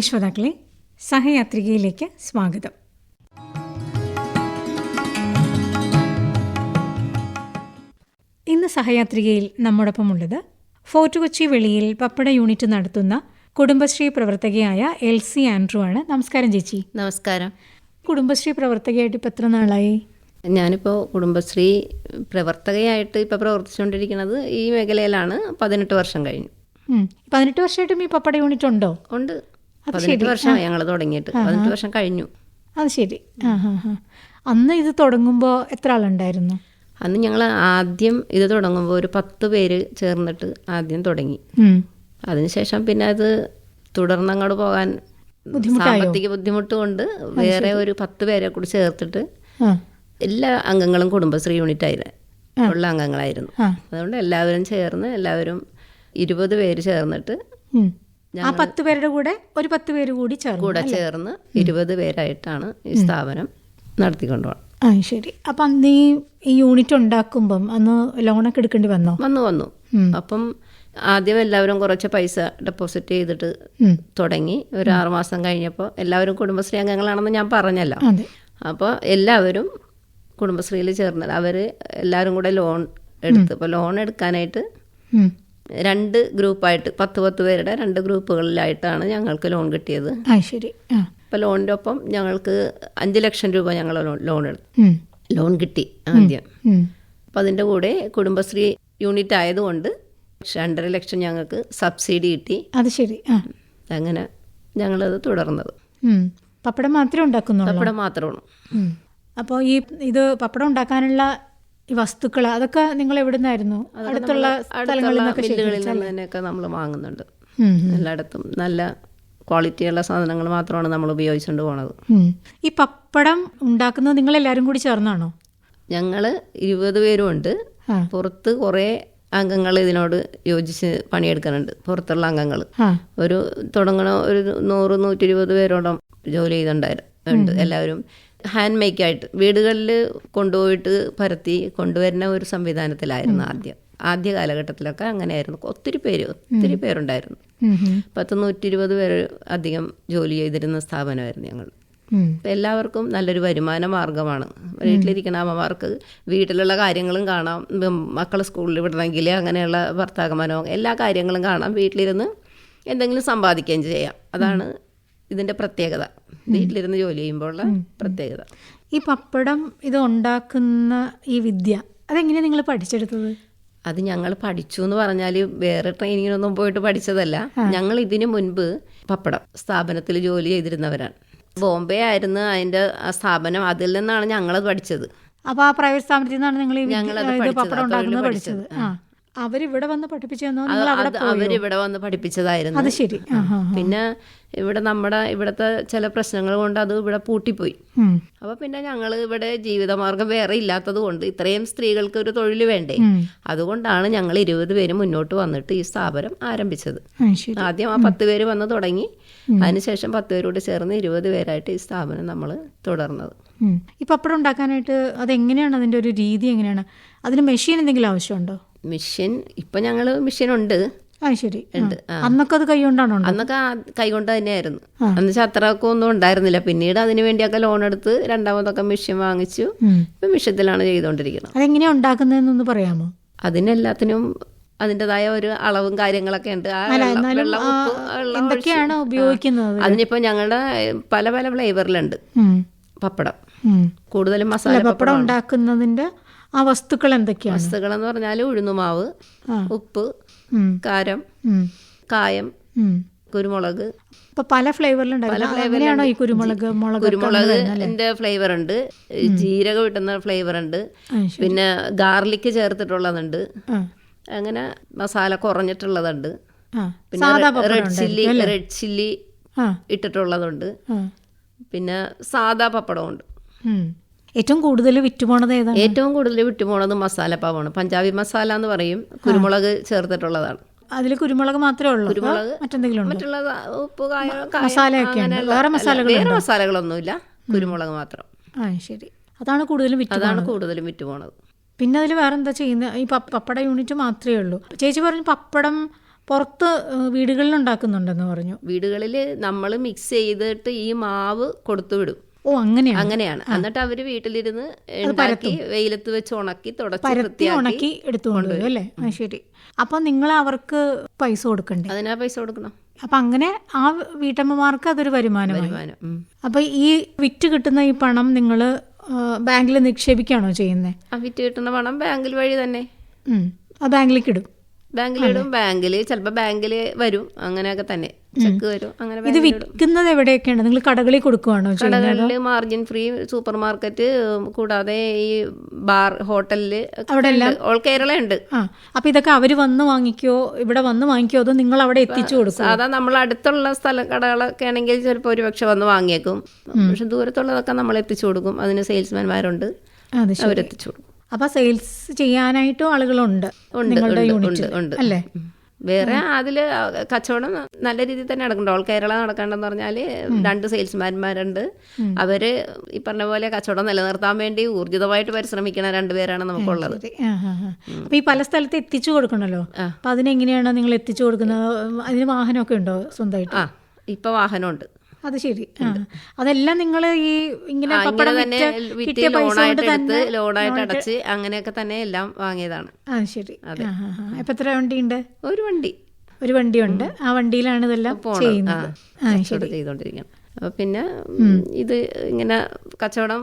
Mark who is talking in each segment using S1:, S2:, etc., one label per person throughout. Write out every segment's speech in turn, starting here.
S1: പ്രിയ ശ്രോതാക്കളെ സഹയാത്രികയിലേക്ക് സ്വാഗതം. ഇന്ന് സഹയാത്രികയിൽ നമ്മോടൊപ്പമുള്ളത് ഫോർട്ട് കൊച്ചി വെളിയിൽ പപ്പട യൂണിറ്റ് നടത്തുന്ന കുടുംബശ്രീ പ്രവർത്തകയായ എൽ സി ആൻഡ്രു ആണ്. നമസ്കാരം ചേച്ചി.
S2: നമസ്കാരം.
S1: കുടുംബശ്രീ പ്രവർത്തകയായിട്ട് ഇപ്പം എത്ര നാളായി?
S2: ഞാനിപ്പോൾ കുടുംബശ്രീ പ്രവർത്തകയായിട്ട് ഇപ്പോൾ പ്രവർത്തിച്ചുകൊണ്ടിരിക്കുന്നത് ഈ മേഖലയിലാണ്. പതിനെട്ട് വർഷം കഴിഞ്ഞു.
S1: പതിനെട്ട് വർഷമായിട്ടും ഈ പപ്പട യൂണിറ്റ് ഉണ്ടോ?
S2: ഉണ്ട്. പതിനെട്ട് വർഷമായി ഞങ്ങൾ തുടങ്ങിയിട്ട്. പതിനെട്ട് വർഷം കഴിഞ്ഞു.
S1: അത് ശരി. അന്ന് ഇത് തുടങ്ങുമ്പോൾ എത്ര ആളുണ്ടായിരുന്നു?
S2: അന്ന് ഞങ്ങൾ ആദ്യം ഇത് തുടങ്ങുമ്പോൾ ഒരു പത്ത് പേര് ചേർന്നിട്ട് ആദ്യം തുടങ്ങി. അതിനുശേഷം പിന്നെ അത് തുടർന്നങ്ങോട്ട് പോകാൻ സാമ്പത്തിക ബുദ്ധിമുട്ട് കൊണ്ട് വേറെ ഒരു പത്ത് പേരെ കൂടി ചേർത്തിട്ട് എല്ലാ അംഗങ്ങളും കുടുംബശ്രീ യൂണിറ്റ് ആയിരുന്നു ഉള്ള അംഗങ്ങളായിരുന്നു. അതുകൊണ്ട് എല്ലാവരും ചേർന്ന് എല്ലാവരും ഇരുപത് പേര് ചേർന്നിട്ട്.
S1: ആ പത്ത് പേരുടെ കൂടെ ഒരു പത്ത് പേര് കൂടി ചേർന്നു
S2: കൂടെ ചേർന്ന് ഇരുപത് പേരായിട്ടാണ് ഈ സ്ഥാപനം നടത്തിക്കൊണ്ടുപോകണം
S1: ആ ശരി. അപ്പം അന്ന് ഈ ഈ യൂണിറ്റ് ഉണ്ടാക്കുമ്പം അന്ന് ലോണൊക്കെ എടുക്കേണ്ടി വന്നോ?
S2: വന്നു വന്നു. അപ്പം ആദ്യം എല്ലാവരും കുറച്ച് പൈസ ഡെപ്പോസിറ്റ് ചെയ്തിട്ട് തുടങ്ങി. ഒരു ആറുമാസം കഴിഞ്ഞപ്പോൾ എല്ലാവരും കുടുംബശ്രീ അംഗങ്ങളാണെന്ന് ഞാൻ പറഞ്ഞല്ലോ. അപ്പോൾ എല്ലാവരും കുടുംബശ്രീയിൽ ചേർന്നത്. അവർ എല്ലാവരും കൂടെ ലോൺ എടുത്ത്. അപ്പോൾ ലോൺ എടുക്കാനായിട്ട്. രണ്ട് ഗ്രൂപ്പായിട്ട് പത്ത് പത്ത് പേരുടെ രണ്ട് ഗ്രൂപ്പുകളിലായിട്ടാണ് ഞങ്ങൾക്ക് ലോൺ കിട്ടിയത്.
S1: ശരി. ആ.
S2: അപ്പോൾ ലോണിന്റെ ഒപ്പം ഞങ്ങൾക്ക് അഞ്ച് ലക്ഷം രൂപ ഞങ്ങൾ ലോൺ- എടുത്തു. ലോൺ കിട്ടി ആദ്യം. അപ്പൊ അതിന്റെ അതിന്റെ കൂടെ കുടുംബശ്രീ യൂണിറ്റ് ആയതുകൊണ്ട് രണ്ടര ലക്ഷം ഞങ്ങൾക്ക് സബ്സിഡി കിട്ടി.
S1: അത് ശരി.
S2: അങ്ങനെ ഞങ്ങളത് തുടർന്നത്.
S1: പപ്പടം മാത്രമേ ഉണ്ടാക്കുന്നുള്ളൂ?
S2: പപ്പടം മാത്രമാണ്
S1: അപ്പോൾ ഈ ഇത് പപ്പടം ഉണ്ടാക്കാനുള്ള ഈ വസ്തുക്കൾ അതൊക്കെ നിങ്ങൾ എവിടെ നിന്നായിരുന്നു അടുത്തുള്ള സ്ഥലങ്ങളിൽ നിന്നൊക്കെ
S2: നമ്മൾ വാങ്ങുന്നുണ്ട്. എല്ലായിടത്തും നല്ല ക്വാളിറ്റിയുള്ള സാധനങ്ങൾ മാത്രമാണ് നമ്മൾ ഉപയോഗിച്ചുകൊണ്ട് പോണത്.
S1: ഈ പപ്പടം ഉണ്ടാക്കുന്നത് നിങ്ങൾ എല്ലാവരും കൂടി ചേർന്നാണോ?
S2: ഞങ്ങൾ ഇരുപത് പേരും ഉണ്ട്. പുറത്ത് കുറേ അംഗങ്ങൾ ഇതിനോട് യോജിച്ച് പണിയെടുക്കുന്നുണ്ട് പുറത്തുള്ള അംഗങ്ങൾ ഒരു തുടങ്ങണ ഒരു നൂറ് നൂറ്റി ഇരുപത് പേരോളം ജോലി ചെയ്തിട്ടുണ്ടായിരുന്നു എല്ലാവരും ഹാൻഡ് മേക്കായിട്ട് വീടുകളിൽ കൊണ്ടുപോയിട്ട് പരത്തി കൊണ്ടുവരുന്ന ഒരു സംവിധാനത്തിലായിരുന്നു ആദ്യം. ആദ്യ കാലഘട്ടത്തിലൊക്കെ അങ്ങനെയായിരുന്നു. ഒത്തിരി പേര് ഒത്തിരി പേരുണ്ടായിരുന്നു. പത്ത് നൂറ്റി ഇരുപത് പേര് അധികം ജോലി ചെയ്തിരുന്ന സ്ഥാപനമായിരുന്നു ഞങ്ങൾ. ഇപ്പം എല്ലാവർക്കും നല്ലൊരു വരുമാന മാർഗമാണ്. വീട്ടിലിരിക്കുന്ന അമ്മമാർക്ക് വീട്ടിലുള്ള കാര്യങ്ങളും കാണാം. മക്കളെ സ്കൂളിൽ വിടണമെങ്കിൽ അങ്ങനെയുള്ള ഭർത്താക്കന്മാരോ എല്ലാ കാര്യങ്ങളും കാണാം. വീട്ടിലിരുന്ന് എന്തെങ്കിലും സമ്പാദിക്കുകയും ചെയ്യാം. അതാണ് ഇതിന്റെ പ്രത്യേകത. വീട്ടിലിരുന്ന് ജോലി ചെയ്യുമ്പോഴുള്ള പ്രത്യേകത.
S1: ഈ പപ്പടം ഇത് ഉണ്ടാക്കുന്ന ഈ വിദ്യ അതെങ്ങനെയാണ് നിങ്ങൾ പഠിച്ചെടുത്തത്?
S2: അത് ഞങ്ങൾ പഠിച്ചു എന്ന് പറഞ്ഞാൽ വേറെ ട്രെയിനിങ്ങിനൊന്നും പോയിട്ട് പഠിച്ചതല്ല. ഞങ്ങൾ ഇതിനു മുൻപ് പപ്പടം സ്ഥാപനത്തിൽ ജോലി ചെയ്തിരുന്നവരാണ്. ബോംബെ ആയിരുന്നു അതിന്റെ സ്ഥാപനം. അതിൽ നിന്നാണ് ഞങ്ങളത് പഠിച്ചത്.
S1: അപ്പോൾ ആ പ്രൈവറ്റ് സ്ഥാപനത്തിൽ നിന്നാണ് നിങ്ങൾ
S2: ഞങ്ങളത് പഠിച്ചത്,
S1: പഠിച്ചത്. അവരിവിടെ വന്ന്
S2: അത് അവരിവിടെ വന്ന് പഠിപ്പിച്ചതായിരുന്നു.
S1: അത് ശരി.
S2: പിന്നെ ഇവിടെ നമ്മുടെ ഇവിടത്തെ ചില പ്രശ്നങ്ങൾ കൊണ്ട് അത് ഇവിടെ പൂട്ടിപ്പോയി. അപ്പൊ പിന്നെ ഞങ്ങൾ ഇവിടെ ജീവിതമാർഗം വേറെ ഇല്ലാത്തത് കൊണ്ട് ഇത്രയും സ്ത്രീകൾക്ക് ഒരു തൊഴിൽ വേണ്ടേ? അതുകൊണ്ടാണ് ഞങ്ങൾ ഇരുപത് പേര് മുന്നോട്ട് വന്നിട്ട് ഈ സ്ഥാപനം ആരംഭിച്ചത്. ആദ്യം ആ പത്ത് പേര് വന്ന് തുടങ്ങി. അതിനുശേഷം പത്ത് പേരോട് ചേർന്ന് ഇരുപത് പേരായിട്ട് ഈ സ്ഥാപനം നമ്മൾ തുടർന്നത്.
S1: ഇപ്പൊ ഈ പപ്പടം ഉണ്ടാക്കാനായിട്ട് അതെങ്ങനെയാണ് അതിന്റെ ഒരു രീതി എങ്ങനെയാണ്? അതിന് മെഷീൻ എന്തെങ്കിലും ആവശ്യമുണ്ടോ?
S2: മിഷൻ ഇപ്പം ഞങ്ങൾ മെഷീൻ
S1: ആ ശരി.
S2: ഉണ്ട്.
S1: അന്നൊക്കെ അത് കൈകൊണ്ടാണോ ഉണ്ടാ-
S2: അന്നൊക്കെ കൈകൊണ്ട് തന്നെയായിരുന്നു. അന്ന് അത്രയൊക്കെ ഒന്നും ഉണ്ടായിരുന്നില്ല. പിന്നീട് അതിന് വേണ്ടിയൊക്കെ ലോൺ എടുത്ത് രണ്ടാമതൊക്കെ മെഷീൻ വാങ്ങിച്ചു. ഇപ്പൊ മിഷത്തിലാണ് ചെയ്തുകൊണ്ടിരിക്കുന്നത്
S1: അതെങ്ങനെയാ ഉണ്ടാക്കുന്നതെന്നൊന്ന് പറയാമോ?
S2: അതിനെല്ലാത്തിനും അതിന്റെതായ ഒരു അളവും കാര്യങ്ങളൊക്കെ ഉണ്ട്.
S1: എന്തൊക്കെയാണ് ഉപയോഗിക്കുന്നത്
S2: അതിനിപ്പോ ഞങ്ങളുടെ പല പല ഫ്ലേവറിലുണ്ട് പപ്പടം. കൂടുതലും മസാല
S1: പപ്പടം ഉണ്ടാക്കുന്നതിന്റെ ആ വസ്തുക്കൾ എന്തൊക്കെയാണ്?
S2: വസ്തുക്കൾ എന്ന് പറഞ്ഞാൽ ഉഴുന്നുമാവ്. ഉപ്പ്. കാരം കായം കുരുമുളക്.
S1: പല അങ്ങനെയാണോ ഈ കുരുമുളക് മുളക്
S2: കുരുമുളക് ന്റെ ഫ്ലേവർ ഉണ്ട്. ജീരക ഇട്ടുന്ന ഫ്ലേവർ ഉണ്ട്. പിന്നെ ഗാർലിക് ചേർത്തിട്ടുള്ളതുണ്ട്. അങ്ങനെ മസാല കുറഞ്ഞിട്ടുള്ളതുണ്ട്. പിന്നെ റെഡ് ചില്ലി റെഡ് ചില്ലി. ഇട്ടിട്ടുള്ളതുണ്ട്. പിന്നെ സാദാ പപ്പടമുണ്ട്.
S1: ഏറ്റവും കൂടുതൽ വിറ്റുപോണത് ഏതാണ്?
S2: ഏറ്റവും കൂടുതൽ വിറ്റുപോണത് മസാലപ്പാവാണ് പഞ്ചാബി മസാല എന്ന് പറയും. കുരുമുളക് ചേർത്തിട്ടുള്ളതാണ്.
S1: അതിൽ കുരുമുളക് മാത്രമേ ഉള്ളൂ?
S2: കുരുമുളക്
S1: മറ്റെന്തെങ്കിലും
S2: മറ്റുള്ള ഉപ്പ്
S1: മസാലയൊക്കെ വേറെ മസാലകൾ?
S2: വേറെ മസാലകളൊന്നുമില്ല. കുരുമുളക് മാത്രം.
S1: ആ ശരി. അതാണ് കൂടുതലും വിറ്റ്
S2: അതാണ് കൂടുതലും വിറ്റുപോണത്.
S1: പിന്നെ അതിൽ വേറെ എന്താ ചെയ്യുന്നത് ഈ പപ്പട യൂണിറ്റ് മാത്രമേ ഉള്ളൂ. ചേച്ചി പറഞ്ഞു പപ്പടം പുറത്ത് വീടുകളിൽ ഉണ്ടാക്കുന്നുണ്ടെന്ന് പറഞ്ഞു.
S2: വീടുകളിൽ നമ്മൾ മിക്സ് ചെയ്തിട്ട് ഈ മാവ് കൊടുത്തു വിടും.
S1: ഓ അങ്ങനെയാണ്.
S2: അങ്ങനെയാണ്. എന്നിട്ട് അവർ വീട്ടിലിരുന്ന് ഉണ്ടാക്കി വെയിലത്ത് വെച്ച് ഉണക്കി തുടച്ച്
S1: ഉണക്കി എടുത്തുകൊണ്ട് വരും അല്ലേ? ശരി. അപ്പൊ നിങ്ങൾ അവർക്ക് പൈസ കൊടുക്കണ്ടേ?
S2: അതിനാ പൈസ കൊടുക്കണം.
S1: അപ്പൊ അങ്ങനെ ആ വീട്ടമ്മമാർക്ക് അതൊരു
S2: വരുമാനമാണ്.
S1: അപ്പൊ ഈ വിറ്റ് കിട്ടുന്ന ഈ പണം നിങ്ങൾ ബാങ്കിൽ നിക്ഷേപിക്കുകയാണോ ചെയ്യുന്നത്
S2: ആ വിറ്റ് കിട്ടുന്ന പണം ബാങ്കിൽ വഴി തന്നെ.
S1: ആ ബാങ്കിലേക്ക് ഇടും.
S2: ബാങ്കിലിടും ബാങ്കിൽ ചിലപ്പോൾ ബാങ്കിൽ വരും അങ്ങനെയൊക്കെ തന്നെ. ചെക്ക് വരും അങ്ങനെ
S1: ഇത്. വിൽക്കുന്നത് എവിടെയൊക്കെയാണ്? നിങ്ങൾ കടകളിൽ കൊടുക്കുവാണോ
S2: കടകളിൽ മാർജിൻ ഫ്രീ സൂപ്പർ മാർക്കറ്റ് കൂടാതെ ഈ ബാർ ഹോട്ടലിൽ
S1: അവിടെ
S2: ഓൾ കേരള ഉണ്ട്.
S1: അപ്പൊ ഇതൊക്കെ അവർ വന്ന് വാങ്ങിക്കോ ഇവിടെ വന്ന് വാങ്ങിക്കോ അതോ നിങ്ങൾ അവിടെ എത്തിച്ചു കൊടുക്കും
S2: അതാ നമ്മൾ അടുത്തുള്ള സ്ഥലം കടകളൊക്കെ ആണെങ്കിൽ ചിലപ്പോൾ ഒരു പക്ഷെ വന്ന് വാങ്ങിയേക്കും. പക്ഷെ ദൂരത്തുള്ളതൊക്കെ നമ്മൾ എത്തിച്ചു കൊടുക്കും. അതിന് സെയിൽസ്മാൻമാരുണ്ട്. അവരെത്തിച്ചു കൊടുക്കും.
S1: അപ്പൊ സെയിൽസ് ചെയ്യാനായിട്ടും ആളുകളുണ്ട് നിങ്ങളുടെ
S2: യൂണിറ്റ്
S1: അല്ലേ?
S2: വേറെ അതിൽ കച്ചവടം നല്ല രീതിയിൽ തന്നെ നടക്കുന്നുണ്ട്. ഓൾ കേരള നടക്കേണ്ടെന്ന് പറഞ്ഞാൽ രണ്ട് സെയിൽസ്മാൻമാരുണ്ട് അവർ ഈ പറഞ്ഞ പോലെ കച്ചവടം നിലനിർത്താൻ വേണ്ടി ഊർജിതമായിട്ട് പരിശ്രമിക്കുന്ന രണ്ടുപേരാണ് നമുക്കുള്ളത്.
S1: അപ്പൊ ഈ പല സ്ഥലത്ത് എത്തിച്ചു കൊടുക്കണല്ലോ? അപ്പൊ അതിനെങ്ങനെയാണ് നിങ്ങൾ എത്തിച്ചു കൊടുക്കുന്നത്? അതിന് വാഹനമൊക്കെ ഉണ്ടോ സ്വന്തമായിട്ട്?
S2: ആ ഇപ്പൊ വാഹനമുണ്ട്.
S1: അത് ശരി. അതെല്ലാം നിങ്ങൾ ഈ ഇങ്ങനെ പപ്പടം
S2: തന്നെ
S1: വിറ്റ്
S2: ലോണായിട്ട് എടുത്ത്
S1: തന്നെ
S2: ലോണായിട്ട് അടച്ച് അങ്ങനെയൊക്കെ തന്നെ എല്ലാം വാങ്ങിയതാണ്.
S1: ആ ശരി. അപ്പൊ എത്ര വണ്ടിയുണ്ട്?
S2: ഒരു വണ്ടി.
S1: ഒരു വണ്ടിയുണ്ട്. ആ വണ്ടിയിലാണ് ഇതെല്ലാം ചെയ്യുന്നത്.
S2: അപ്പൊ പിന്നെ ഇത് ഇങ്ങനെ കച്ചവടം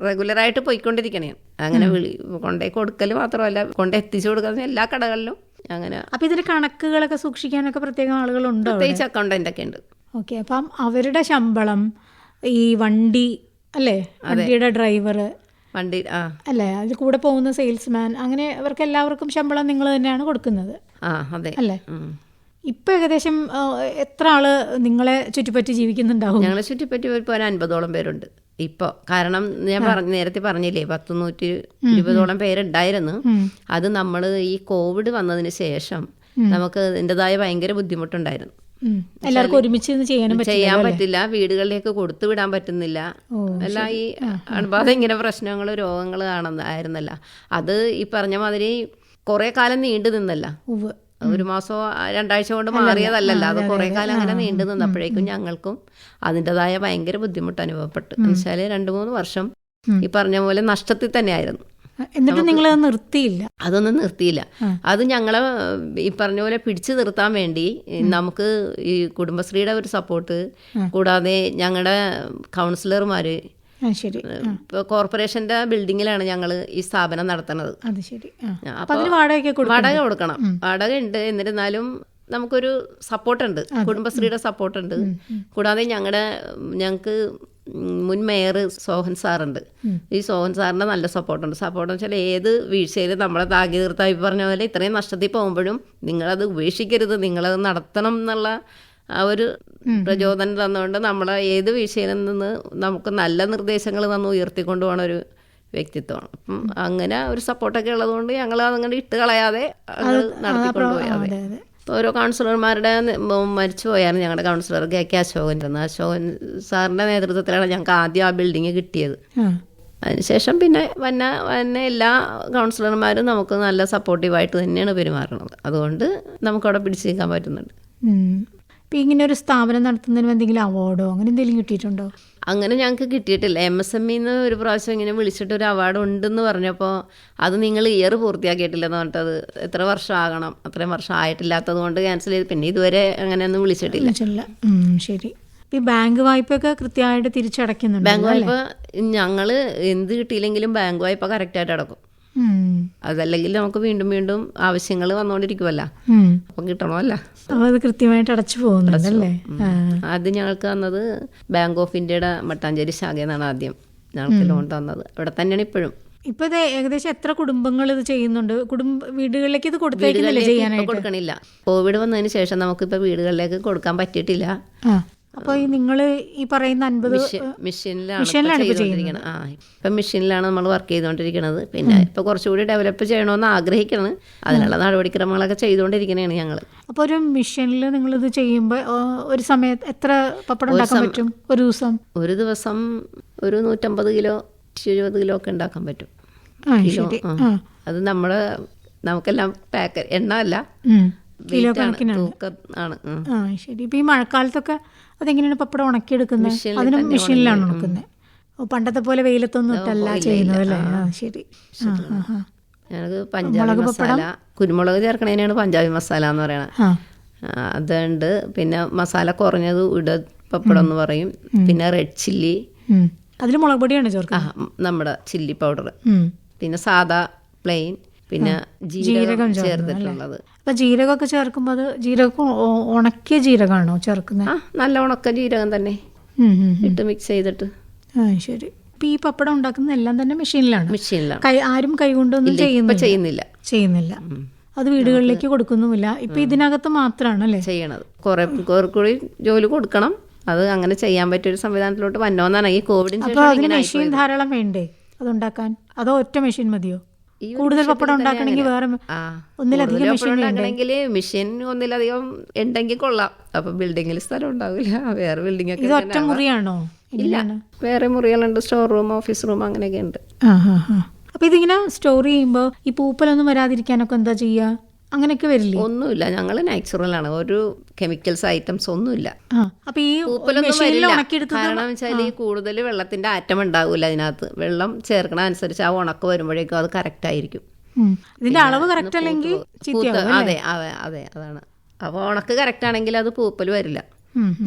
S2: റെഗുലറായിട്ട് പോയിക്കൊണ്ടിരിക്കണേ അങ്ങനെ വിളി കൊണ്ടേ കൊടുക്കൽ മാത്രമല്ല കൊണ്ടേ എത്തിച്ചു കൊടുക്കുന്ന എല്ലാ കടകളിലും അങ്ങനെ
S1: അപ്പൊ ഇതിന്റെ കണക്കുകളൊക്കെ സൂക്ഷിക്കാനൊക്കെ പ്രത്യേകം ആളുകളുണ്ടോ?
S2: പ്രത്യേകിച്ച് അക്കൗണ്ടന്റ് ഒക്കെ ഉണ്ട്.
S1: ഓക്കെ അപ്പം അവരുടെ ശമ്പളം ഈ വണ്ടി അല്ലേ? വണ്ടിയുടെ ഡ്രൈവർ.
S2: വണ്ടി
S1: അല്ലേ? അതിൽ കൂടെ പോകുന്ന സെയിൽസ്മാൻ അങ്ങനെ അവർക്ക് എല്ലാവർക്കും ശമ്പളം നിങ്ങൾ തന്നെയാണ് കൊടുക്കുന്നത്.
S2: ആ അതെ.
S1: അല്ലേ. ഇപ്പൊ ഏകദേശം എത്ര ആൾ നിങ്ങളെ ചുറ്റിപ്പറ്റി ജീവിക്കുന്നുണ്ടാവും?
S2: ഞങ്ങളെ ചുറ്റിപ്പറ്റി ഇപ്പോൾ ഒരു അൻപതോളം പേരുണ്ട്. ഇപ്പോൾ കാരണം ഞാൻ പറഞ്ഞ നേരത്തെ പറഞ്ഞില്ലേ പത്ത് നൂറ്റി ഇരുപതോളം പേരുണ്ടായിരുന്നു. അത് നമ്മൾ ഈ കോവിഡ് വന്നതിന് ശേഷം നമുക്ക് എന്റെതായ ഭയങ്കര ബുദ്ധിമുട്ടുണ്ടായിരുന്നു.
S1: എല്ലാവർക്കും ഒരുമിച്ച് ചെയ്യാനും
S2: ചെയ്യാൻ പറ്റില്ല. വീടുകളിലേക്ക് കൊടുത്തു വിടാൻ പറ്റുന്നില്ല. എല്ലാം ഈ അണുബാധ ഇങ്ങനെ പ്രശ്നങ്ങൾ രോഗങ്ങൾ കാണുന്നതായിരുന്നല്ല. അത് ഈ പറഞ്ഞ മാതിരി കുറെ കാലം നീണ്ടു നിന്നല്ല. ഒരു മാസമോ രണ്ടാഴ്ച കൊണ്ട് മാറിയതല്ലല്ലോ. അത് കുറെ കാലം അങ്ങനെ നീണ്ടു നിന്നപ്പോഴേക്കും ഞങ്ങൾക്കും അതിന്റെതായ ഭയങ്കര ബുദ്ധിമുട്ട് അനുഭവപ്പെട്ടു എന്നുവെച്ചാൽ രണ്ടു മൂന്ന് വർഷം ഈ പറഞ്ഞ പോലെ നഷ്ടത്തിൽ തന്നെയായിരുന്നു.
S1: എന്നിട്ട് നിങ്ങൾ നിർത്തിയില്ല?
S2: അതൊന്നും നിർത്തിയില്ല. അത് ഞങ്ങളെ ഈ പറഞ്ഞ പോലെ പിടിച്ചു നിർത്താൻ വേണ്ടി നമുക്ക് ഈ കുടുംബശ്രീയുടെ ഒരു സപ്പോർട്ട് കൂടാതെ ഞങ്ങളുടെ കൗൺസിലർമാര്
S1: ആ ശരി.
S2: ഇപ്പോൾ കോർപ്പറേഷന്റെ ബിൽഡിങ്ങിലാണ് ഞങ്ങൾ ഈ സ്ഥാപനം നടത്തുന്നത്
S1: അത് ശരി.
S2: വാടക കൊടുക്കണം. വാടക ഉണ്ട് എന്നിരുന്നാലും നമുക്കൊരു സപ്പോർട്ടുണ്ട് കുടുംബശ്രീയുടെ സപ്പോർട്ടുണ്ട് കൂടാതെ ഞങ്ങളുടെ ഞങ്ങൾക്ക് മുൻ മേയർ സോഹൻ സാറുണ്ട്. ഈ സോഹൻ സാറിന്റെ നല്ല സപ്പോർട്ടുണ്ട്. സപ്പോർട്ട് വെച്ചാൽ ഏത് വീഴ്ചയിലും നമ്മളെ താങ്ങി തീർത്തായി പറഞ്ഞ പോലെ ഇത്രയും നഷ്ടത്തിൽ പോകുമ്പോഴും നിങ്ങളത് ഉപേക്ഷിക്കരുത്. നിങ്ങളത് നടത്തണം എന്നുള്ള ആ ഒരു പ്രചോദനം തന്നുകൊണ്ട് നമ്മളെ ഏത് വീഴ്ചയിൽ നിന്ന് നമുക്ക് നല്ല നിർദ്ദേശങ്ങൾ തന്നു ഉയർത്തിക്കൊണ്ടു പോകണ ഒരു വ്യക്തിത്വമാണ്. അപ്പം അങ്ങനെ ഒരു സപ്പോർട്ടൊക്കെ ഉള്ളതുകൊണ്ട് ഞങ്ങൾ അതങ്ങനെ ഇട്ട് കളയാതെ അത് നടത്തിക്കൊണ്ടുപോയി ഓരോ കൗൺസിലർമാരുടെ മരിച്ചു പോയായിരുന്നു ഞങ്ങളുടെ കൗൺസിലർ കെ കെ അശോകൻ ഇരുന്നു. അശോകൻ സാറിന്റെ നേതൃത്വത്തിലാണ് ഞങ്ങൾക്ക് ആദ്യം ആ ബിൽഡിങ് കിട്ടിയത്. അതിനുശേഷം പിന്നെ വന്ന വന്ന എല്ലാ കൗൺസിലർമാരും നമുക്ക് നല്ല സപ്പോർട്ടീവായിട്ട് തന്നെയാണ് പെരുമാറുന്നത് അതുകൊണ്ട് നമുക്കവിടെ പിടിച്ചു നിൽക്കാൻ പറ്റുന്നുണ്ട്.
S1: ഇങ്ങനെ ഒരു സ്ഥാപനം നടത്തുന്നതിന് എന്തെങ്കിലും അവാർഡോ അങ്ങനെ എന്തെങ്കിലും കിട്ടിയിട്ടുണ്ടോ?
S2: അങ്ങനെ ഞങ്ങൾക്ക് കിട്ടിയിട്ടില്ല. എം എസ് എം ഇന്ന് ഒരു പ്രാവശ്യം ഇങ്ങനെ വിളിച്ചിട്ട് ഒരു അവാർഡ് ഉണ്ടെന്ന് പറഞ്ഞപ്പോൾ അത് നിങ്ങൾ ഇയർ പൂർത്തിയാക്കിയിട്ടില്ലെന്ന് പറഞ്ഞിട്ട് അത് എത്ര വർഷം ആകണം? അത്രയും വർഷം ആയിട്ടില്ലാത്തത് കൊണ്ട് ക്യാൻസൽ ചെയ്ത്. പിന്നെ ഇതുവരെ അങ്ങനെയൊന്നും വിളിച്ചിട്ടില്ല.
S1: ശരി. ഈ ബാങ്ക് വായ്പയൊക്കെ കൃത്യമായിട്ട് തിരിച്ചടയ്ക്കുന്നുണ്ട്
S2: ബാങ്ക് വായ്പ ഞങ്ങൾ എന്ത് കിട്ടിയില്ലെങ്കിലും ബാങ്ക് വായ്പ കറക്റ്റായിട്ട് അടക്കും. അതല്ലെങ്കിൽ നമുക്ക് വീണ്ടും വീണ്ടും ആവശ്യങ്ങൾ വന്നുകൊണ്ടിരിക്കുമല്ല. അപ്പം കിട്ടണമല്ല.
S1: അത് കൃത്യമായിട്ട് അടച്ചു പോകുന്നുണ്ടല്ലേ?
S2: അത് ഞങ്ങൾക്ക് തന്നത് ബാങ്ക് ഓഫ് ഇന്ത്യയുടെ മട്ടാഞ്ചേരി ശാഖയെന്നാണ് ആദ്യം ഞങ്ങൾക്ക് ലോൺ തന്നത്. ഇവിടെ തന്നെയാണ് ഇപ്പോഴും.
S1: ഇപ്പൊ ഇത് ഏകദേശം എത്ര കുടുംബങ്ങൾ ഇത് ചെയ്യുന്നുണ്ട്? കുടുംബ വീടുകളിലേക്ക് ഇത് കൊടുത്തേക്കുന്നില്ല
S2: കൊടുക്കണില്ല. കോവിഡ് വന്നതിന് ശേഷം നമുക്കിപ്പോ വീടുകളിലേക്ക് കൊടുക്കാൻ പറ്റിയിട്ടില്ല.
S1: ആ അപ്പൊ ഈ നിങ്ങൾ ഈ പറയുന്ന അൻപത്
S2: മെഷീനിലാണ്
S1: മെഷീനിലാണ് ഇപ്പൊ
S2: ചെയ്തുകൊണ്ടിരിക്കുന്നത് ആ ഇപ്പം മെഷീനിലാണ് നമ്മൾ വർക്ക് ചെയ്തുകൊണ്ടിരിക്കുന്നത് പിന്നെ ഇപ്പൊ കുറച്ചുകൂടി ഡെവലപ്പ് ചെയ്യണമെന്ന് ആഗ്രഹിക്കുന്നത് അതിനുള്ള നടപടിക്രമങ്ങളൊക്കെ ചെയ്തുകൊണ്ടിരിക്കണതാണ് ഞങ്ങൾ
S1: അപ്പൊ ഒരു മെഷീനിൽ നിങ്ങൾ ഇത് ചെയ്യുമ്പോ ഒരു സമയത്ത് എത്ര പപ്പടം ഉണ്ടാക്കാൻ പറ്റും? ഒരു ദിവസം?
S2: ഒരു ദിവസം ഒരു നൂറ്റമ്പത് കിലോ എഴുപത് കിലോ ഒക്കെ ഉണ്ടാക്കാൻ പറ്റും. കിലോ അത് നമ്മൾ നമുക്കെല്ലാം പാക്ക് എണ്ണ അല്ല.
S1: കിലോ കണക്കിനാണ്
S2: ആണ്
S1: ശരി. ഇപ്പൊ ഈ മഴക്കാലത്തൊക്കെ അതെങ്ങനെയാണ് പപ്പടം ഉണക്കിയെടുക്കുന്നത് അതിനും മെഷീനിലാണ് ഉണക്കുന്നത് പണ്ടത്തെ പോലെ വെയിലത്തൊന്നും ഇട്ടല്ല ചെയ്യുന്നത് അല്ലേ? ശരി.
S2: ഞങ്ങൾക്ക് പഞ്ചാബി മസാല കുരുമുളക് ചേർക്കണതിനാണ് പഞ്ചാബി മസാല എന്ന് പറയണത് അതുണ്ട്. പിന്നെ മസാല കുറഞ്ഞത് ഇട പപ്പടം എന്ന് പറയും. പിന്നെ റെഡ് ചില്ലി.
S1: അതിൽ മുളക് പൊടിയാണ്
S2: ചേർക്കുക
S1: ചേർക്കുന്നത്
S2: നമ്മുടെ ചില്ലി പൗഡർ പിന്നെ സാദാ പ്ലെയിൻ. പിന്നെ ജീരകം ചേർത്തിട്ടുള്ളത്
S1: അപ്പൊ ജീരകമൊക്കെ ചേർക്കുമ്പോൾ അത് ജീരകം ഉണക്കിയ ജീരകമാണോ ചേർക്കുന്നത്
S2: ആ നല്ല ഉണക്ക ജീരകം തന്നെ. ഇട്ട് മിക്സ് ചെയ്തിട്ട്.
S1: ശരി. ഇപ്പൊ ഈ പപ്പടം ഉണ്ടാക്കുന്ന എല്ലാം തന്നെ മെഷീനിലാണ്.
S2: മെഷീനിലാണ്.
S1: കൈ ആരും കൈകൊണ്ടൊന്നും ചെയ്യുന്നില്ല.
S2: ചെയ്യുന്നില്ല.
S1: ചെയ്യുന്നില്ല. അത് വീടുകളിലേക്ക് കൊടുക്കുന്നുമില്ല. ഇപ്പൊ ഇതിനകത്ത് മാത്രമാണ് അല്ലേ
S2: ചെയ്യണത്. കുറെ കൂടി ജോലി കൊടുക്കണം. അത് അങ്ങനെ ചെയ്യാൻ പറ്റിയ ഒരു സംവിധാനത്തിലോട്ട് വന്നോന്നാണ്. ഈ കോവിഡിന് ശേഷം
S1: മെഷീൻ ധാരാളം വേണ്ടേ? അതുണ്ടാക്കാൻ? അതോ ഒറ്റ മെഷീൻ മതിയോ? കൂടുതൽ പപ്പടം ഉണ്ടാക്കണമെങ്കിൽ വേറെ ഒന്നിലധികം മെഷീൻ
S2: മെഷീൻ ഒന്നിലധികം ഉണ്ടെങ്കിൽ കൊള്ളാം. അപ്പൊ ബിൽഡിങ്ങിൽ സ്ഥലം ഉണ്ടാവില്ല. വേറെ ബിൽഡിംഗ് ഒക്കെ
S1: ഒറ്റ മുറിയാണോ?
S2: ഇല്ല വേറെ മുറികളുണ്ട്. സ്റ്റോർ റൂം ഓഫീസ് റൂം അങ്ങനെയൊക്കെ ഉണ്ട്.
S1: അപ്പൊ ഇതിങ്ങനെ സ്റ്റോർ ചെയ്യുമ്പോ ഈ പൂപ്പലൊന്നും വരാതിരിക്കാനൊക്കെ എന്താ ചെയ്യാ? അങ്ങനെയൊക്കെ വരില്ലേ?
S2: ഒന്നുമില്ല. ഞങ്ങൾ നാച്ചുറലാണ് ഒരു കെമിക്കൽസ് ഐറ്റംസ് ഒന്നുമില്ല.
S1: അപ്പൊ ഈ
S2: കാരണം വെച്ചാൽ ഈ കൂടുതൽ വെള്ളത്തിന്റെ ആറ്റം ഉണ്ടാവില്ല അതിനകത്ത്. വെള്ളം ചേർക്കണ അനുസരിച്ച് ആ ഉണക്ക് വരുമ്പോഴേക്കും അത് കറക്റ്റ് ആയിരിക്കും.
S1: ഇതിന്റെ അളവ് കറക്റ്റ് അല്ലെങ്കിൽ
S2: അതെ അതെ അതെ അതാണ്. അപ്പോൾ ഉണക്ക് കറക്റ്റ് ആണെങ്കിൽ അത് പൂപ്പൽ വരില്ല.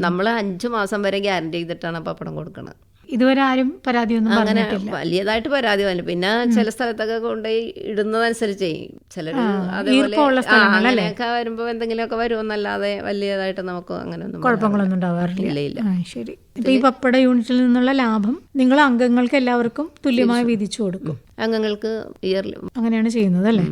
S2: നമ്മൾ അഞ്ചു മാസം വരെ ഗ്യാരണ്ടി ചെയ്തിട്ടാണ് പപ്പടം കൊടുക്കുന്നത്
S1: ഇതുവരെ ആരും പരാതിയൊന്നും
S2: അങ്ങനെ വലിയതായിട്ട് പരാതി വന്നു പിന്നെ ചില സ്ഥലത്തൊക്കെ കൊണ്ടുപോയി ഇടുന്നതനുസരിച്ച്. ആ, അങ്ങനെയൊക്കെ വരുമ്പോ എന്തെങ്കിലുമൊക്കെ വരുമെന്നല്ലാതെ വലിയതായിട്ട് നമുക്ക് അങ്ങനെ ഒന്നും
S1: കുഴപ്പങ്ങളൊന്നും ഉണ്ടാവാറില്ല.
S2: ഇല്ല
S1: ശരി. ഇപ്പൊ ഈ പപ്പട യൂണിറ്റിൽ നിന്നുള്ള ലാഭം നിങ്ങൾ അംഗങ്ങൾക്ക് എല്ലാവർക്കും തുല്യമായി വിധിച്ചു കൊടുക്കും.
S2: അംഗങ്ങൾക്ക് ഇയർലി
S1: അങ്ങനെയാണ് ചെയ്യുന്നത് അല്ലേ?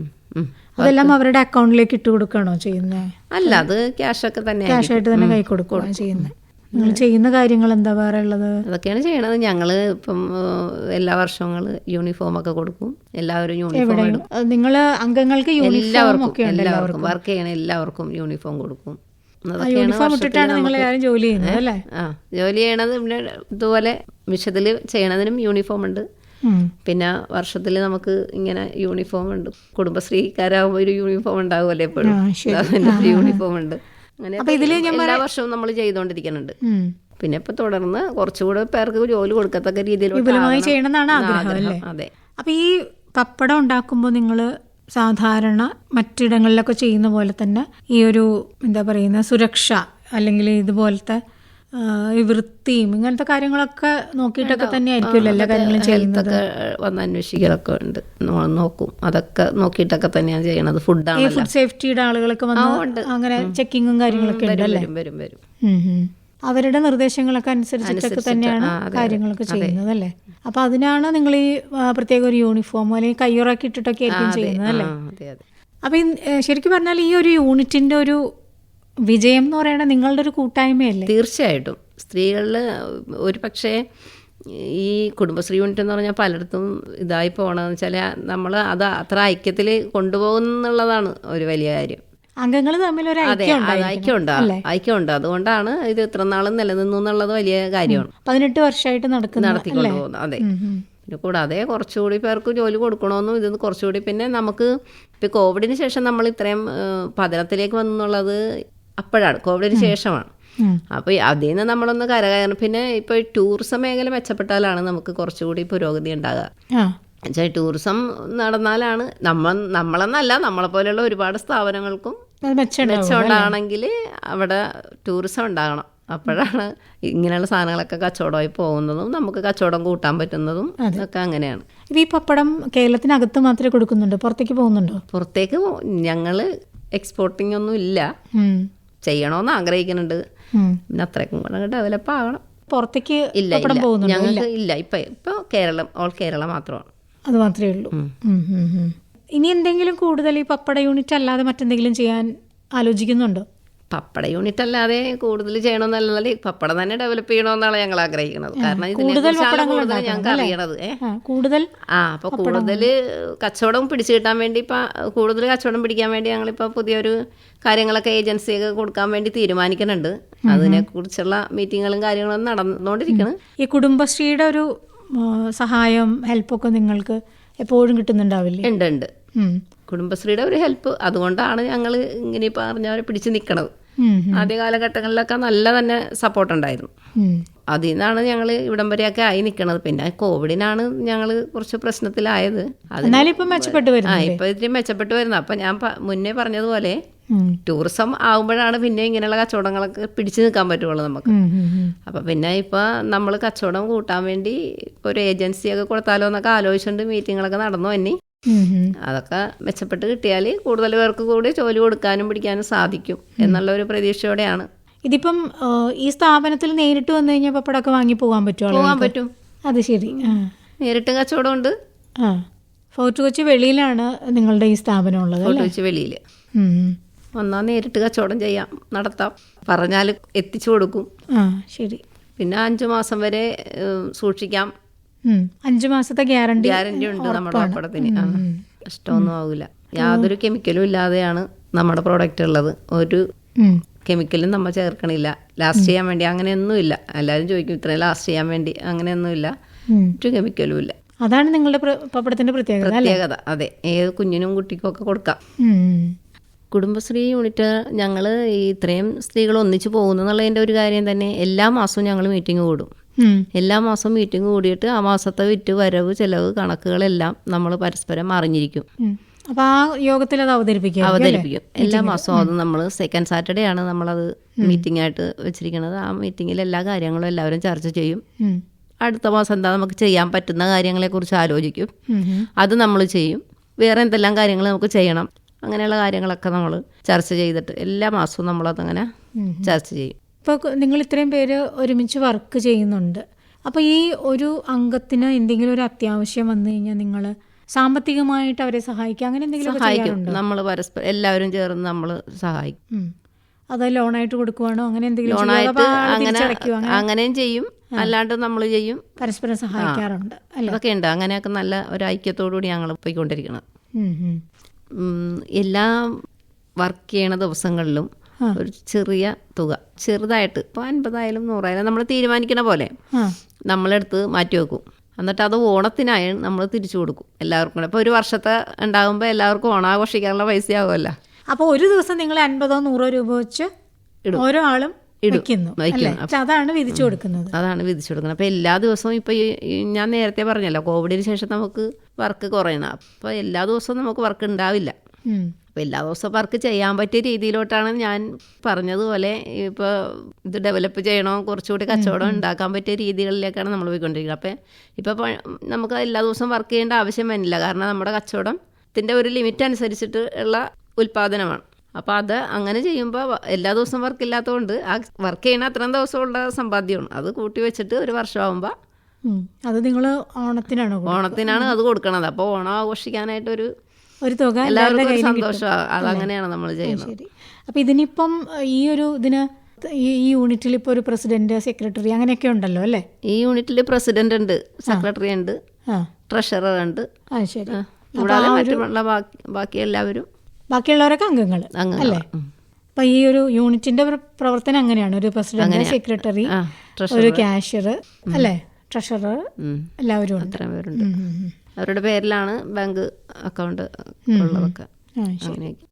S1: അതെല്ലാം അവരുടെ അക്കൗണ്ടിലേക്ക് ഇട്ട് കൊടുക്കുകയാണോ ചെയ്യുന്നത്
S2: അല്ല അത് ക്യാഷ് ഒക്കെ തന്നെ
S1: ക്യാഷ് ആയിട്ട് തന്നെ കൈ കൊടുക്കുകയാണ് ചെയ്യുന്നത് നിങ്ങൾ ചെയ്യുന്ന കാര്യങ്ങൾ എന്താ വേറെ ഉള്ളത്?
S2: അതൊക്കെയാണ് ചെയ്യണത്. ഞങ്ങൾ ഇപ്പം എല്ലാ വർഷവും യൂണിഫോം ഒക്കെ കൊടുക്കും. എല്ലാവരും യൂണിഫോം
S1: നിങ്ങൾ അംഗങ്ങൾക്ക്
S2: എല്ലാവർക്കും എല്ലാവർക്കും. വർക്ക് ചെയ്യണ എല്ലാവർക്കും യൂണിഫോം കൊടുക്കും.
S1: ജോലി
S2: ചെയ്യണത് പിന്നെ ഇതുപോലെ മിഷത്തിൽ ചെയ്യണതിനും യൂണിഫോം ഉണ്ട്. പിന്നെ വർഷത്തിൽ നമുക്ക് ഇങ്ങനെ യൂണിഫോം ഉണ്ട്. കുടുംബശ്രീക്കാരാകുമ്പോൾ ഒരു യൂണിഫോം ഉണ്ടാവുമല്ലോ എപ്പോഴും. യൂണിഫോം ഉണ്ട്. അങ്ങനെ
S1: ഇതിൽ
S2: എല്ലാ വർഷവും നമ്മൾ ചെയ്തുകൊണ്ടിരിക്കുന്നുണ്ട് പിന്നെ ഇപ്പൊ തുടർന്ന് കുറച്ചുകൂടെ പേർക്ക് ജോലി കൊടുക്കത്തക്ക രീതിയിൽ
S1: വിപുലമായി. ചെയ്യണമെന്നാണ് ആഗ്രഹം
S2: അതെ.
S1: അപ്പൊ ഈ പപ്പടം ഉണ്ടാക്കുമ്പോൾ നിങ്ങൾ സാധാരണ മറ്റിടങ്ങളിലൊക്കെ ചെയ്യുന്ന പോലെ തന്നെ ഈ ഒരു എന്താ പറയുന്ന സുരക്ഷ അല്ലെങ്കിൽ ഇതുപോലത്തെ ഈ വൃത്തിയും ഇങ്ങനത്തെ കാര്യങ്ങളൊക്കെ നോക്കിയിട്ടൊക്കെ തന്നെയായിരിക്കും എല്ലാ കാര്യങ്ങളും ചെയ്യുന്നത്.
S2: വന്ന് അന്വേഷിക്കലൊക്കെ ഉണ്ട്. നോക്കും. അതൊക്കെ നോക്കിയിട്ടൊക്കെ തന്നെയാണ് ചെയ്യണത്.
S1: ഫുഡ്
S2: ഫുഡാണല്ലോ
S1: ഫുഡ് സേഫ്റ്റിയുടെ ആളുകളൊക്കെ വന്ന് അങ്ങനെ ചെക്കിങ്ങും കാര്യങ്ങളൊക്കെ ഉണ്ട് അല്ലേ?
S2: വരും വരും.
S1: അവരുടെ നിർദ്ദേശങ്ങളൊക്കെ അനുസരിച്ചിട്ടൊക്കെ തന്നെയാണ് കാര്യങ്ങളൊക്കെ ചെയ്യുന്നത് അല്ലേ? അപ്പൊ അതിനാണ് നിങ്ങൾ ഈ പ്രത്യേക ഒരു യൂണിഫോം അല്ലെങ്കിൽ കയ്യുറാക്കി ഇട്ടിട്ടൊക്കെ ആയിരിക്കും ചെയ്യുന്നത് അല്ലേ? അപ്പൊ ശരിക്കും പറഞ്ഞാൽ ഈ ഒരു യൂണിറ്റിന്റെ ഒരു വിജയം എന്ന് പറയുന്നത് നിങ്ങളുടെ ഒരു കൂട്ടായ്മയല്ലേ?
S2: തീർച്ചയായിട്ടും. സ്ത്രീകളിൽ ഒരു പക്ഷേ ഈ കുടുംബശ്രീ യൂണിറ്റ് എന്ന് പറഞ്ഞാൽ പലയിടത്തും ഇതായി പോകണമെന്ന് വെച്ചാൽ നമ്മൾ അത് അത്ര ഐക്യത്തിൽ കൊണ്ടുപോകുന്നുള്ളതാണ് ഒരു വലിയ കാര്യം.
S1: അംഗങ്ങൾ തമ്മിൽ ഒരു
S2: ഐക്യമുണ്ട് ഐക്യമുണ്ട് അതുകൊണ്ടാണ് ഇത് ഇത്ര നാളും നിലനിന്നു എന്നുള്ളത് വലിയ കാര്യമാണ്.
S1: പതിനെട്ട് വർഷമായിട്ട് നടക്കുന്നു
S2: നടത്തിക്കൊണ്ടു പോകുന്നു അതെ. പിന്നെ കൂടാതെ കുറച്ചുകൂടി പേർക്ക് ജോലി കൊടുക്കണമെന്നും ഇത് കുറച്ചുകൂടി പിന്നെ നമുക്ക് ഇപ്പം കോവിഡിന് ശേഷം നമ്മൾ ഇത്രയും പതനത്തിലേക്ക് വന്നുള്ളത് അപ്പോഴാണ്. കോവിഡിന് ശേഷമാണ്.
S1: അപ്പൊ
S2: അപ്പോൾ അതിൽ നിന്ന് നമ്മളൊന്ന് കരകയറണം. പിന്നെ ഇപ്പോൾ ടൂറിസം മേഖല മെച്ചപ്പെട്ടാലാണ് നമുക്ക് കുറച്ചുകൂടി പുരോഗതി ഉണ്ടാകുക എന്നുവെച്ചാൽ ടൂറിസം നടന്നാലാണ് നമ്മൾ നമ്മളെന്നല്ല നമ്മളെ പോലെയുള്ള ഒരുപാട് സ്ഥാപനങ്ങൾക്കും മെച്ചമുണ്ടാകണമെങ്കിൽ അവിടെ ടൂറിസം ഉണ്ടാകണം. അപ്പോഴാണ് ഇങ്ങനെയുള്ള സാധനങ്ങളൊക്കെ കച്ചവടമായി പോകുന്നതും നമുക്ക് കച്ചവടം കൂട്ടാൻ പറ്റുന്നതും ഒക്കെ അങ്ങനെയാണ്.
S1: ഇപ്പൊ ഈ പപ്പടം കേരളത്തിനകത്ത് മാത്രമേ കൊടുക്കുന്നുണ്ടോ? പുറത്തേക്ക് പോകുന്നുണ്ടോ?
S2: പുറത്തേക്ക് ഞങ്ങൾ എക്സ്പോർട്ടിംഗ് ഒന്നും ഇല്ല. ചെയ്യണമെന്ന് ആഗ്രഹിക്കുന്നുണ്ട്. പിന്നെ അത്രയ്ക്കും കൂടെ ഡെവലപ്പ് ആകണം
S1: പുറത്തേക്ക്
S2: ഇല്ല ഞങ്ങൾക്ക് ഇല്ല. ഇപ്പൊ ഇപ്പൊ കേരളം ഓൾ കേരള മാത്രമാണ്.
S1: അത് മാത്രമേ ഉള്ളൂ. ഇനി എന്തെങ്കിലും കൂടുതൽ ഈ പപ്പട യൂണിറ്റ് അല്ലാതെ മറ്റെന്തെങ്കിലും ചെയ്യാൻ ആലോചിക്കുന്നുണ്ടോ?
S2: പപ്പട യൂണിറ്റ് അല്ലാതെ കൂടുതൽ ചെയ്യണമെന്നല്ലാതെ പപ്പട തന്നെ ഡെവലപ്പ് ചെയ്യണമെന്നാണ് ഞങ്ങൾ ആഗ്രഹിക്കുന്നത്. കാരണം കൂടുതൽ ഞങ്ങൾക്ക് അറിയണത്.
S1: കൂടുതൽ
S2: ആ അപ്പൊ കൂടുതൽ കച്ചവടം പിടിച്ചു കിട്ടാൻ വേണ്ടി ഇപ്പൊ കൂടുതൽ കച്ചവടം പിടിക്കാൻ വേണ്ടി ഞങ്ങളിപ്പോ പുതിയൊരു കാര്യങ്ങളൊക്കെ ഏജൻസിയൊക്കെ കൊടുക്കാൻ വേണ്ടി തീരുമാനിക്കുന്നുണ്ട്. അതിനെ കുറിച്ചുള്ള മീറ്റിങ്ങുകളും കാര്യങ്ങളും നടന്നുകൊണ്ടിരിക്കണം.
S1: ഈ കുടുംബശ്രീയുടെ ഒരു സഹായം ഹെൽപ്പൊക്കെ നിങ്ങൾക്ക് എപ്പോഴും കിട്ടുന്നുണ്ടാവില്ലേ?
S2: ഉണ്ട് ഉണ്ട്. കുടുംബശ്രീയുടെ ഒരു ഹെൽപ്പ്. അതുകൊണ്ടാണ് ഞങ്ങൾ ഇങ്ങനെ പറഞ്ഞവരെ പിടിച്ചു നിൽക്കണത്. ആദ്യ കാലഘട്ടങ്ങളിലൊക്കെ നല്ല തന്നെ സപ്പോർട്ട് ഉണ്ടായിരുന്നു. അതിൽ നിന്നാണ് ഞങ്ങൾ ഇവിടം വരെയൊക്കെ ആയി നിൽക്കണത് പിന്നെ കോവിഡിനാണ് ഞങ്ങൾ കുറച്ച് പ്രശ്നത്തിലായത്. അത്
S1: എന്നാലും ഇപ്പം മെച്ചപ്പെട്ടു
S2: ആ ഇപ്പൊ ഇത്തിരി മെച്ചപ്പെട്ടു വരുന്നത് അപ്പം ഞാൻ മുന്നേ പറഞ്ഞതുപോലെ ടൂറിസം ആകുമ്പോഴാണ് പിന്നെ ഇങ്ങനെയുള്ള കച്ചവടങ്ങളൊക്കെ പിടിച്ചു നിൽക്കാൻ പറ്റുള്ളൂ നമുക്ക്. അപ്പം പിന്നെ ഇപ്പൊ നമ്മൾ കച്ചവടം കൂട്ടാൻ വേണ്ടി ഒരു ഏജൻസിയൊക്കെ കൊടുത്താലോ എന്നൊക്കെ ആലോചിച്ചുകൊണ്ട് മീറ്റിങ്ങുകളൊക്കെ നടന്നു. തന്നെ. അതൊക്കെ മെച്ചപ്പെട്ട് കിട്ടിയാൽ കൂടുതൽ പേർക്ക് കൂടി ജോലി കൊടുക്കാനും പിടിക്കാനും സാധിക്കും എന്നുള്ള ഒരു പ്രതീക്ഷയോടെയാണ്.
S1: ഇതിപ്പം ഈ സ്ഥാപനത്തിൽ നേരിട്ട് വന്നു കഴിഞ്ഞാൽ പപ്പടമൊക്കെ വാങ്ങി പോകാൻ പറ്റുമോ
S2: പോകാൻ പറ്റും.
S1: അത് ശരി.
S2: നേരിട്ട് കച്ചവടമുണ്ട്.
S1: ആ. ഫോർട്ട് കൊച്ചി വെളിയിലാണ് നിങ്ങളുടെ ഈ സ്ഥാപനം ഉള്ളത് ഫോർട്ട്
S2: കൊച്ചി വെളിയിൽ. വന്നാൽ നേരിട്ട് കച്ചവടം ചെയ്യാം നടത്താം. പറഞ്ഞാൽ എത്തിച്ചു കൊടുക്കും.
S1: ആ ശരി.
S2: പിന്നെ അഞ്ചു മാസം വരെ സൂക്ഷിക്കാം.
S1: അഞ്ച് മാസത്തെ ഗ്യാരണ്ടി
S2: ഗ്യാരണ്ടി ഉണ്ട് നമ്മുടെ പപ്പടത്തിന്. ഇഷ്ടമൊന്നും നഷ്ടമൊന്നും ആവില്ല യാതൊരു കെമിക്കലും ഇല്ലാതെയാണ് നമ്മുടെ പ്രോഡക്റ്റ് ഉള്ളത്. ഒരു കെമിക്കലും നമ്മൾ ചേർക്കണില്ല. ലാസ്റ്റ് ചെയ്യാൻ വേണ്ടി അങ്ങനെയൊന്നുമില്ല. എല്ലാവരും ചോദിക്കും ഇത്രയും ലാസ്റ്റ് ചെയ്യാൻ വേണ്ടി അങ്ങനെയൊന്നുമില്ല. ഒരു കെമിക്കലും ഇല്ല.
S1: അതാണ് നിങ്ങളുടെ പപ്പടത്തിന്റെ പ്രത്യേകത
S2: പ്രത്യേകത. അതെ. ഏത് കുഞ്ഞിനും കുട്ടിക്കും ഒക്കെ കൊടുക്കാം. കുടുംബശ്രീ യൂണിറ്റ് ഞങ്ങൾ ഈ ഇത്രയും സ്ത്രീകൾ ഒന്നിച്ചു പോകുന്നു എന്നുള്ളതിന്റെ ഒരു കാര്യം തന്നെ എല്ലാ മാസവും ഞങ്ങൾ മീറ്റിംഗ് കൂടും. എല്ലാ മാസവും മീറ്റിംഗ് കൂടിയിട്ട് ആ മാസത്തെ വിറ്റ് വരവ് ചെലവ് കണക്കുകളെല്ലാം നമ്മൾ പരസ്പരം അറിഞ്ഞിരിക്കും.
S1: അപ്പൊ ആ യോഗത്തിൽ അത് അവതരിപ്പിക്കും
S2: അവതരിപ്പിക്കും. എല്ലാ മാസവും അത് നമ്മൾ സെക്കൻഡ് സാറ്റർഡേ ആണ് നമ്മളത് മീറ്റിംഗ് ആയിട്ട് വെച്ചിരിക്കുന്നത്. ആ മീറ്റിംഗിൽ എല്ലാ കാര്യങ്ങളും എല്ലാവരും ചർച്ച ചെയ്യും. അടുത്ത മാസം എന്താ നമുക്ക് ചെയ്യാൻ പറ്റുന്ന കാര്യങ്ങളെക്കുറിച്ച് ആലോചിക്കും. അത് നമ്മൾ ചെയ്യും. വേറെ എന്തെല്ലാം കാര്യങ്ങൾ നമുക്ക് ചെയ്യണം. അങ്ങനെയുള്ള കാര്യങ്ങളൊക്കെ നമ്മൾ ചർച്ച ചെയ്തിട്ട് എല്ലാ മാസവും നമ്മളതങ്ങനെ ചർച്ച ചെയ്യും.
S1: ഇപ്പോൾ നിങ്ങൾ ഇത്രയും പേര് ഒരുമിച്ച് വർക്ക് ചെയ്യുന്നുണ്ട്. അപ്പോൾ ഈ ഒരു അംഗത്തിന് എന്തെങ്കിലും ഒരു അത്യാവശ്യം വന്നു കഴിഞ്ഞാൽ നിങ്ങൾ സാമ്പത്തികമായിട്ട് അവരെ സഹായിക്കുക അങ്ങനെ എന്തെങ്കിലും
S2: സഹായിക്കും. നമ്മൾ പരസ്പരം എല്ലാവരും ചേർന്ന് നമ്മൾ സഹായിക്കും.
S1: അത് ലോണായിട്ട് കൊടുക്കുവാണോ? അങ്ങനെ എന്തെങ്കിലും
S2: അങ്ങനെ അങ്ങനെയും ചെയ്യും. അല്ലാണ്ട് നമ്മൾ ചെയ്യും.
S1: പരസ്പരം സഹായിക്കാറുണ്ട്.
S2: അതൊക്കെ ഉണ്ട്. അങ്ങനെയൊക്കെ നല്ല ഒരു ഐക്യത്തോടുകൂടി ഞങ്ങൾ.
S1: ഉം,
S2: എല്ലാ വർക്ക് ചെയ്യണ ദിവസങ്ങളിലും. ഒരു ചെറിയ തുക. ചെറുതായിട്ട്. ഇപ്പോൾ അൻപതായാലും നൂറായാലും നമ്മൾ തീരുമാനിക്കണ പോലെ നമ്മളെടുത്ത് മാറ്റി വെക്കും. എന്നിട്ട് അത് ഓണത്തിനായി നമ്മൾ തിരിച്ചു കൊടുക്കും. എല്ലാവർക്കും കൂടെ. ഇപ്പോൾ ഒരു വർഷത്തെ ഉണ്ടാകുമ്പോൾ എല്ലാവർക്കും ഓണാഘോഷിക്കാനുള്ള പൈസയാകുമല്ലോ
S1: അപ്പോൾ ഒരു ദിവസം നിങ്ങൾ അൻപതോ നൂറോ രൂപ വെച്ച് ഓരോ ആളും അതാണ് വിധിച്ചു കൊടുക്കുന്നത്.
S2: അതാണ് വിധിച്ചു കൊടുക്കുന്നത്. അപ്പോൾ എല്ലാ ദിവസവും ഇപ്പോൾ ഈ ഞാൻ നേരത്തെ പറഞ്ഞല്ലോ കോവിഡിന് ശേഷം നമുക്ക് വർക്ക് കുറയണം. അപ്പോൾ എല്ലാ ദിവസവും നമുക്ക് വർക്ക് ഉണ്ടാവില്ല. അപ്പോൾ എല്ലാ ദിവസവും വർക്ക് ചെയ്യാൻ പറ്റിയ രീതിയിലോട്ടാണ് ഞാൻ പറഞ്ഞതുപോലെ ഇപ്പോൾ ഇത് ഡെവലപ്പ് ചെയ്യണോ കുറച്ചുകൂടി കച്ചവടം ഉണ്ടാക്കാൻ പറ്റിയ രീതികളിലേക്കാണ് നമ്മൾ പോയിക്കൊണ്ടിരിക്കുന്നത്. അപ്പോൾ ഇപ്പോൾ നമുക്ക് എല്ലാ ദിവസവും വർക്ക് ചെയ്യേണ്ട ആവശ്യം വരുന്നില്ല കാരണം നമ്മുടെ കച്ചവടത്തിന്റെ ഒരു ലിമിറ്റ് അനുസരിച്ചിട്ട് ഉള്ള ഉൽപ്പാദനമാണ് അപ്പോൾ അത് അങ്ങനെ ചെയ്യുമ്പോൾ എല്ലാ ദിവസവും വർക്ക് ഇല്ലാത്തതുകൊണ്ട് ആ വർക്ക് ചെയ്യണ അത്രയും ദിവസമുള്ള സമ്പാദ്യമാണ്. അത് കൂട്ടി വെച്ചിട്ട് ഒരു വർഷമാകുമ്പോൾ.
S1: അത് നിങ്ങൾ ഓണത്തിനാണ്?
S2: ഓണത്തിനാണ് അത് കൊടുക്കണത്. അപ്പോൾ ഓണം ആഘോഷിക്കാനായിട്ടൊരു
S1: ഒരു തുക
S2: ഒരു സന്തോഷമാണ് അതങ്ങനെയാണ് നമ്മൾ ചെയ്യുന്നത്.
S1: ശരി. അപ്പൊ ഇതിനിപ്പം ഈ ഒരു ഇതിന് ഈ യൂണിറ്റിൽ ഇപ്പോൾ ഒരു പ്രസിഡന്റ് സെക്രട്ടറി അങ്ങനെയൊക്കെ ഉണ്ടല്ലോ അല്ലേ?
S2: ഈ യൂണിറ്റിൽ പ്രസിഡന്റ് ഉണ്ട് സെക്രട്ടറി ഉണ്ട് ട്രഷറർ ഉണ്ട്.
S1: ശരി.
S2: കൂടാതെ മറ്റുള്ള ബാക്കി എല്ലാവരും
S1: ബാക്കിയുള്ളവരൊക്കെ അംഗങ്ങൾ അല്ലേ? അപ്പൊ ഈ ഒരു യൂണിറ്റിന്റെ പ്രവർത്തനം അങ്ങനെയാണ്. ഒരു പ്രസിഡന്റ് സെക്രട്ടറി ഒരു ക്യാഷ്യർ അല്ലേ? ട്രഷറർ എല്ലാവരും ഉണ്ട്.
S2: അവരുടെ പേരിലാണ് ബാങ്ക് അക്കൗണ്ട് ഉള്ളതൊക്കെ. അങ്ങനെയൊക്കെ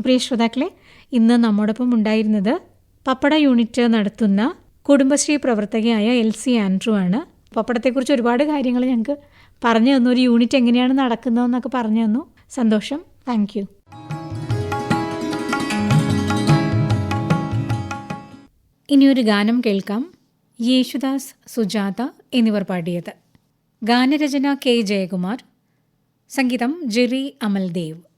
S1: പ്രിയ ശ്രോതാക്കളെ ഇന്ന് നമ്മോടൊപ്പം ഉണ്ടായിരുന്നത് പപ്പട യൂണിറ്റ് നടത്തുന്ന കുടുംബശ്രീ പ്രവർത്തകയായ എൽ സി ആൻഡ്രു ആണ്. പപ്പടത്തെക്കുറിച്ച് ഒരുപാട് കാര്യങ്ങൾ ഞങ്ങൾക്ക് പറഞ്ഞു തന്നു. ഒരു യൂണിറ്റ് എങ്ങനെയാണ് നടക്കുന്നതെന്നൊക്കെ പറഞ്ഞു തന്നു. സന്തോഷം. Thank you. ഇനിയൊരു ഗാനം കേൾക്കാം. യേശുദാസ് സുജാത എന്നിവർ പാടിയത്. ഗാനരചന കെ. ജയകുമാർ. സംഗീതം ജെറി അമൽദേവ്.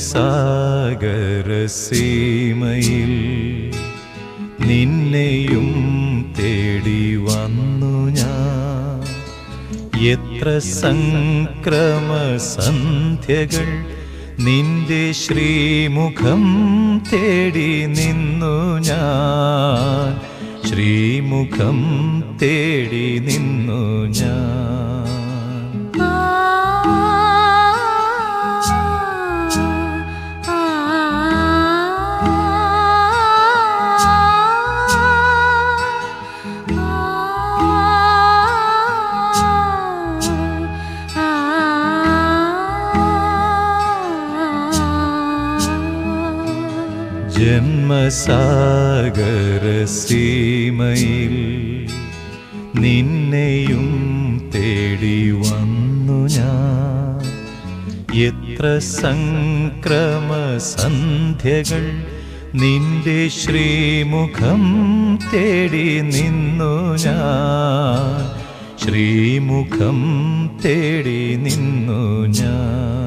S3: ജന്മസാഗരസീമയിൽ നിന്നെയും തേടി വന്നു ഞാൻ. എത്ര സംക്രമ സന്ധ്യകൾ നിന്റെ ശ്രീമുഖം തേടി നിന്നു ഞാൻ. ശ്രീമുഖം തേടി നിന്നു ജന്മസാഗരസീമയിൽ നിന്നെയും തേടി വന്നു ഞാൻ. എത്ര സംക്രമ സന്ധ്യകൾ നിന്റെ ശ്രീമുഖം തേടി നിന്നു ഞാൻ. ശ്രീമുഖം തേടി നിന്നു ഞാൻ.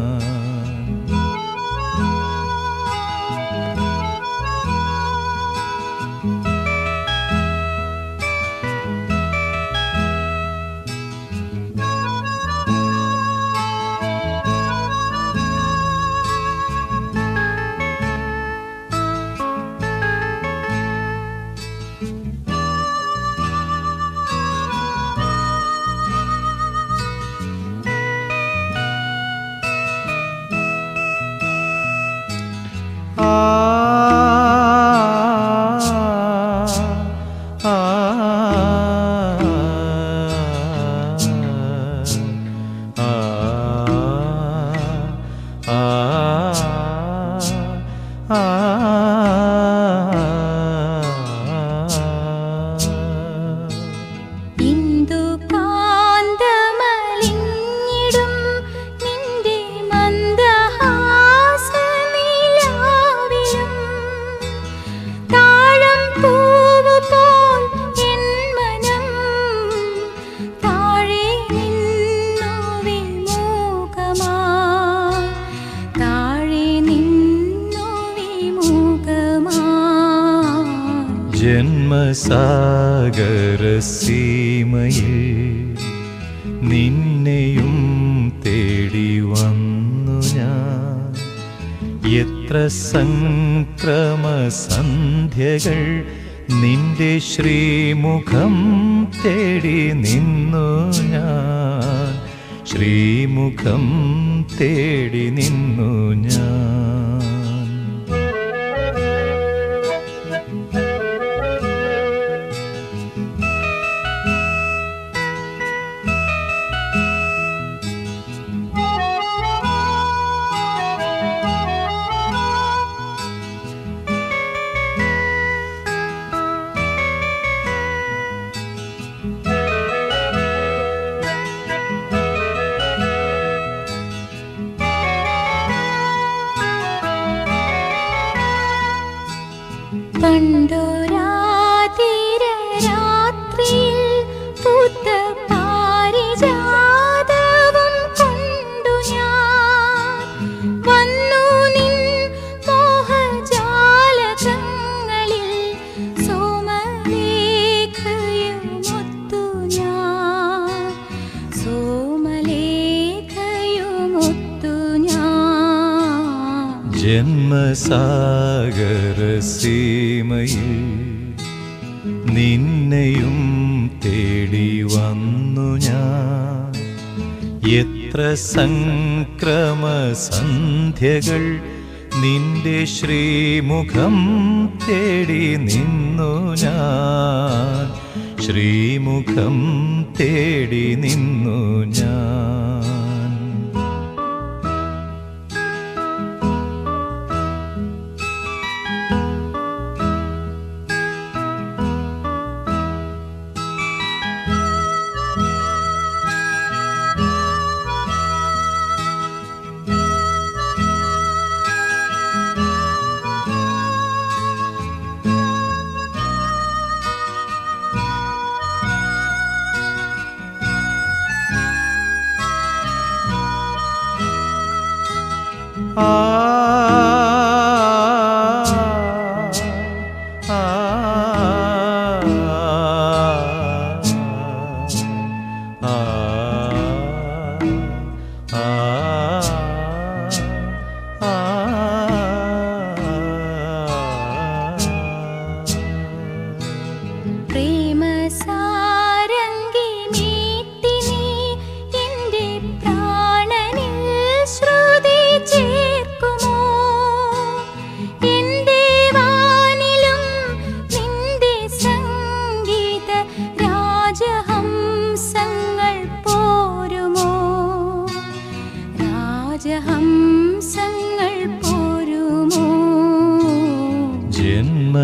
S3: ജന്മസാഗരസീമയിൽ നിന്നെയും തേടി വന്നു ഞാൻ. എത്ര സംക്രമ സന്ധ്യകൾ നിന്റെ ശ്രീമുഖം തേടി നിന്നു ഞാൻ. ശ്രീമുഖം തേടി നിന്നു ഞാൻ. ജന്മസാഗരസീമയിൽ നിന്നെയും തേടി വന്നു ഞാൻ. എത്ര സംക്രമ സന്ധ്യകൾ നിന്റെ ശ്രീമുഖം തേടി നിന്നു ഞാൻ. ശ്രീമുഖം തേടി നിന്നു ഞാൻ.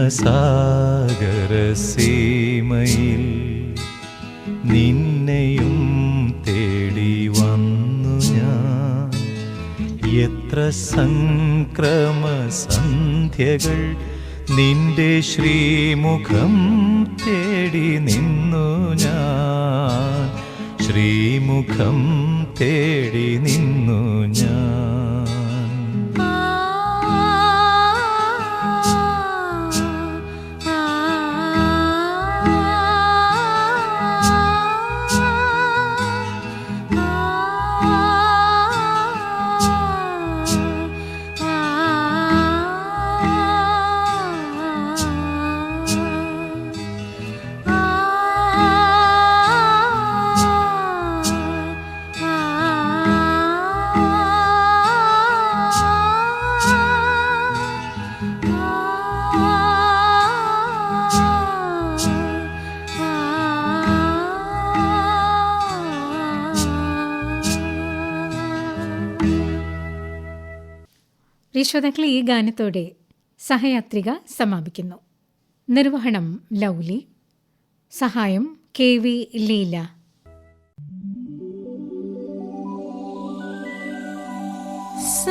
S4: ജന്മസാഗരസീമയിൽ നിന്നെയും തേടി വന്നു ഞാൻ. എത്ര സംക്രമ സന്ധ്യകൾ നിന്റെ ശ്രീമുഖം തേടി നിന്നു ഞാൻ. ശ്രീമുഖം തേടി നിന്നു
S1: ശ്രോതാക്കളെ ഈ ഗാനത്തോടെ സഹയാത്രിക സമാപിക്കുന്നു. നിർവഹണം ലൗലി. സഹായം കെ വി ലീല.
S5: സ